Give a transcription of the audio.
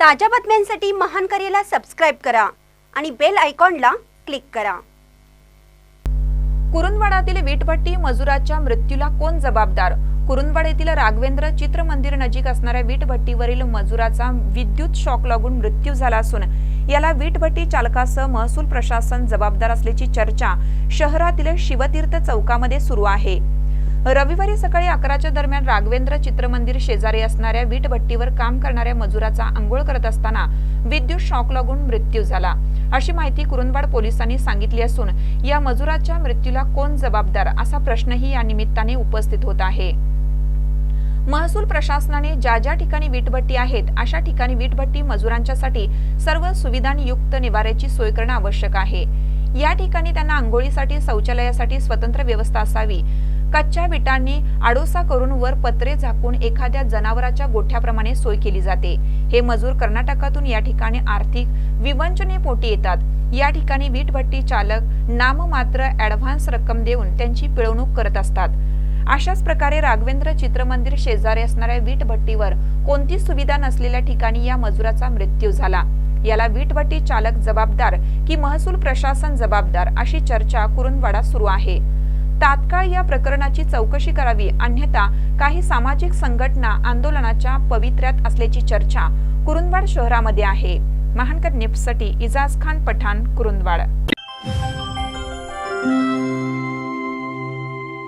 ताज्या बातम्यांसाठी महान करेला सबस्क्राईब करा आणि बेल आयकॉनला क्लिक करा. कुरुंदवाडातील वीटभट्टी मजुराच्या मृत्यूला कोण जबाबदार? कुरुंदवाड येथील राघवेंद्र चित्र मंदिर नजीक असणाऱ्या वीटभट्टीवरील मजुराचा विद्युत शॉक लागून मृत्यू झाला असून याला वीटभट्टी चालकासह महसूल प्रशासन जबाबदार असल्याची चर्चा शहरातील शिवतीर्थ चौकामध्ये सुरू आहे. रविवारी सकाळी अकराच्या दरम्यान राघवेंद्र चित्रमंदिर शेजारी असणाऱ्या वीटभट्टीवर काम करणाऱ्या मजुराचा आंघोळ करत असताना विद्युत शॉक लागून मृत्यू झाला. अशी माहिती कुरुंदवाड पोलिसांनी सांगितली असून या मजुराच्या मृत्यूला कोण जबाबदार असा प्रश्नही या निमित्ताने उपस्थित होत आहे. महसूल प्रशासनाने ज्या ज्या ठिकाणी वीटभट्टी आहेत अशा ठिकाणी वीटभट्टी मजुरांच्यासाठी सर्व सुविधांयुक्त निवाऱ्याची सोय करणं आवश्यक आहे. या ठिकाणी त्यांना आंघोळीसाठी शौचालयासाठी स्वतंत्र व्यवस्था असावी. कच्च्या विटांनी आडोसा करून वर पत्रे झाकून एखाद्या जनावराच्या गोठ्याप्रमाणे सोय केली जाते. हे मजूर कर्नाटकातून या ठिकाणी आर्थिक विवंचनेपोटी येतात. या ठिकाणी वीटभट्टी चालक नाममात्र ऍडव्हान्स रक्कम देऊन त्यांची पिळवणूक करत असतात. अशाच प्रकारे राघवेंद्र चित्रमंदिर शेजारी असणाऱ्या वीटभट्टीवर कोणती सुविधा नसलेल्या ठिकाणी या मजुराचा मृत्यू झाला. याला वीटभट्टी चालक जबाबदार की महसूल प्रशासन जबाबदार अशी चर्चा कुरुंदवाडा सुरू आहे. तात्काळ या प्रकरणाची चौकशी करावी अन्यथा काही सामाजिक संघटना आंदोलनाच्या पवित्र्यात असल्याची चर्चा कुरुंदवाड शहरामध्ये आहे. महानकर निप्ससाठी इजाज खान पठाण कुरुंदवाड.